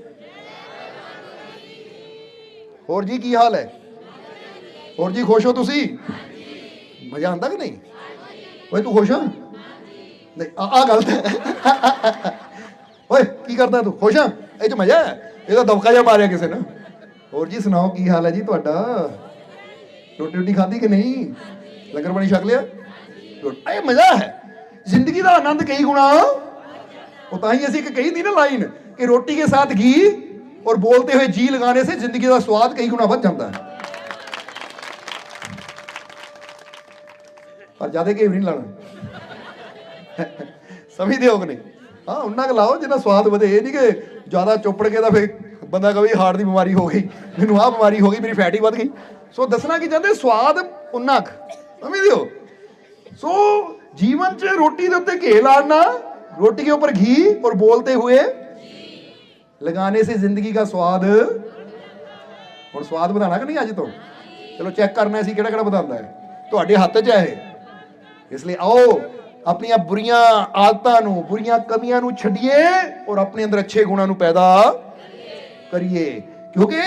ਹੋਰ ਜੀ ਕੀ ਹਾਲ ਹੈ? ਹੋਰ ਜੀ ਖੁਸ਼ ਹੋ ਤੁਸੀਂ? ਮਜ਼ਾ ਆਉਂਦਾ ਕਿ ਨਹੀਂ? ਓਏ ਤੂੰ ਖੁਸ਼ ਆ? ਨਹੀਂ, ਆ ਗਲਤ ਹੈ। ਓਏ, ਕੀ ਕਰਦਾ ਤੂੰ? ਖੁਸ਼ ਆ? ਇਹ ਚ ਮਜ਼ਾ ਹੈ? ਇਹਦਾ ਦਮਕਾ ਜਿਹਾ ਮਾਰਿਆ ਕਿਸੇ ਨੇ। ਹੋਰ ਜੀ ਸੁਣਾਓ, ਕੀ ਹਾਲ ਹੈ ਜੀ ਤੁਹਾਡਾ? ਰੋਟੀ ਰੋਟੀ ਖਾਧੀ ਕਿ ਨਹੀਂ? ਲੰਗਰ ਪਾਣੀ ਛਕ ਲਿਆ? ਇਹ ਮਜ਼ਾ ਹੈ। ਜ਼ਿੰਦਗੀ ਦਾ ਆਨੰਦ ਕਈ ਗੁਣਾ। ਉਹ ਤਾਂ ਹੀ ਅਸੀਂ ਇੱਕ ਕਹੀ ਨਹੀਂ ਨਾ ਲਾਈਨ ਕਿ ਰੋਟੀ ਕੇ ਸਾਥ ਘੀ और बोलते हुए जी लगाने से जिंदगी का स्वाद कई गुना बढ़ जाता है ਪਰ ਜਿਆਦਾ ਘੇਵ ਨਹੀਂ ਲਾਣਾ ਸਮਝਦੇ ਹੋ ਕਿ ਨਹੀਂ ਹਾਂ ਉਹਨਾਂ ਕ ਲਾਓ ਜਿੰਨਾ ਸਵਾਦ ਵਧੇ ਇਹ ਨਹੀਂ ਕਿ ਜਿਆਦਾ ਚੁੱਪੜ ਕੇ ਤਾਂ ਫੇ ਬੰਦਾ ਕਹੇ ਹਾਰਟ ਦੀ ਬਿਮਾਰੀ ਹੋ ਗਈ ਮੈਨੂੰ ਆਹ ਬਿਮਾਰੀ ਹੋ ਗਈ ਮੇਰੀ ਫੈਟ ਹੀ ਵੱਧ ਗਈ ਸੋ ਦੱਸਣਾ ਕੀ ਚਾਹੁੰਦੇ ਸਵਾਦ ਉਨਾ ਕੁ ਸਮਝਦੇ ਹੋ सो जीवन च रोटी के उत्ते घे लाना रोटी के ऊपर घी और बोलते हुए लगाने से जिंदगी का स्वाद ਹੁਣ ਸਵਾਦ ਵਧਾਣਾ ਕਿ ਨਹੀਂ ਅੱਜ ਤੋਂ ਚਲੋ ਚੈੱਕ ਕਰਨਾ ਸੀ ਕਿਹੜਾ ਕਿਹੜਾ ਵਧਾਉਂਦਾ ਹੈ ਤੁਹਾਡੇ ਹੱਥ 'ਚ ਹੈ ਇਹ ਇਸ ਲਈ ਆਓ ਆਪਣੀਆਂ ਬੁਰੀਆਂ ਆਦਤਾਂ ਨੂੰ ਬੁਰੀਆਂ ਕਮੀਆਂ ਨੂੰ ਛੱਡੀਏ ਔਰ ਆਪਣੇ ਅੰਦਰ ਅੱਛੇ ਗੁਣਾਂ ਨੂੰ ਪੈਦਾ ਕਰੀਏ ਕਿਉਂਕਿ